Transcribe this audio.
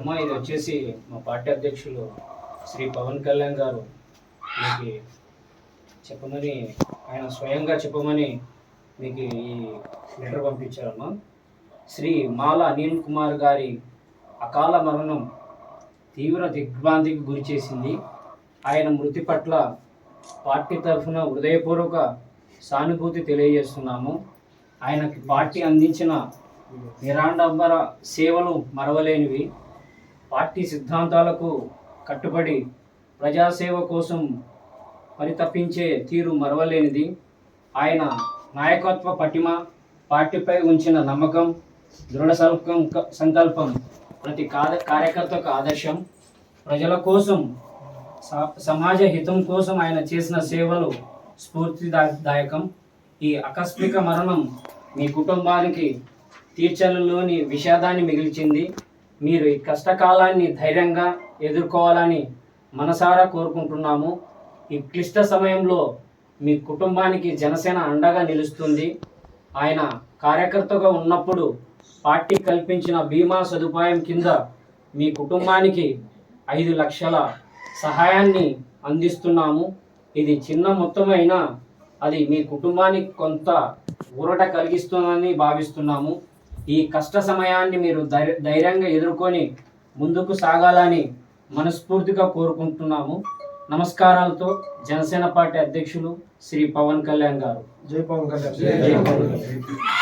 అమ్మ ఇది వచ్చేసి మా పార్టీ అధ్యక్షులు శ్రీ పవన్ కళ్యాణ్ గారు. మీకు చెప్పమని ఆయన స్వయంగా చెప్పమని మీకు ఈ లెటర్ పంపించారమ్మా. శ్రీ మాల అనిల్ కుమార్ గారి అకాల మరణం తీవ్ర దిగ్భ్రాంతికి గురి చేసింది. ఆయన మృతి పట్ల పార్టీ తరఫున హృదయపూర్వక సానుభూతి తెలియజేస్తున్నాము. ఆయనకి పార్టీ అందించిన నిరాడంబర సేవలు మరవలేనివి. పార్టీ సిద్ధాంతాలకు కట్టుబడి ప్రజాసేవ కోసం పరితపించే తీరు మరవలేనిది. ఆయన నాయకత్వ పటిమ పార్టీపై ఉంచిన నమ్మకం దృఢ సంకల్పం సంకల్పం ప్రతి కార్యకర్తకు ఆదర్శం. ప్రజల కోసం స- సమాజ హితం కోసం ఆయన చేసిన సేవలు స్ఫూర్తిదాయకం. ఈ ఆకస్మిక మరణం మీ కుటుంబానికి తీర్చలలోని విషాదాన్ని మిగిల్చింది. మీరు ఈ కష్టకాలాన్ని ధైర్యంగా ఎదుర్కోవాలని మనసారా కోరుకుంటున్నాము. ఈ క్లిష్ట సమయంలో మీ కుటుంబానికి జనసేన అండగా నిలుస్తుంది. ఆయన కార్యకర్తగా ఉన్నప్పుడు పార్టీ కల్పించిన బీమా సదుపాయం కింద మీ కుటుంబానికి ఐదు లక్షల సహాయాన్ని అందిస్తున్నాము. ఇది చిన్న మొత్తమైనా అది మీ కుటుంబానికి కొంత ఊరట కలిగిస్తుందని భావిస్తున్నాము. ఈ కష్ట సమయాన్ని మీరు ధైర్య ధైర్యంగా ఎదుర్కొని ముందుకు సాగాలని మనస్ఫూర్తిగా కోరుకుంటున్నాము. నమస్కారాలతో జనసేన పార్టీ అధ్యక్షులు శ్రీ పవన్ కళ్యాణ్ గారు. జై పవన్ కళ్యాణ్. జై పవన్ కళ్యాణ్.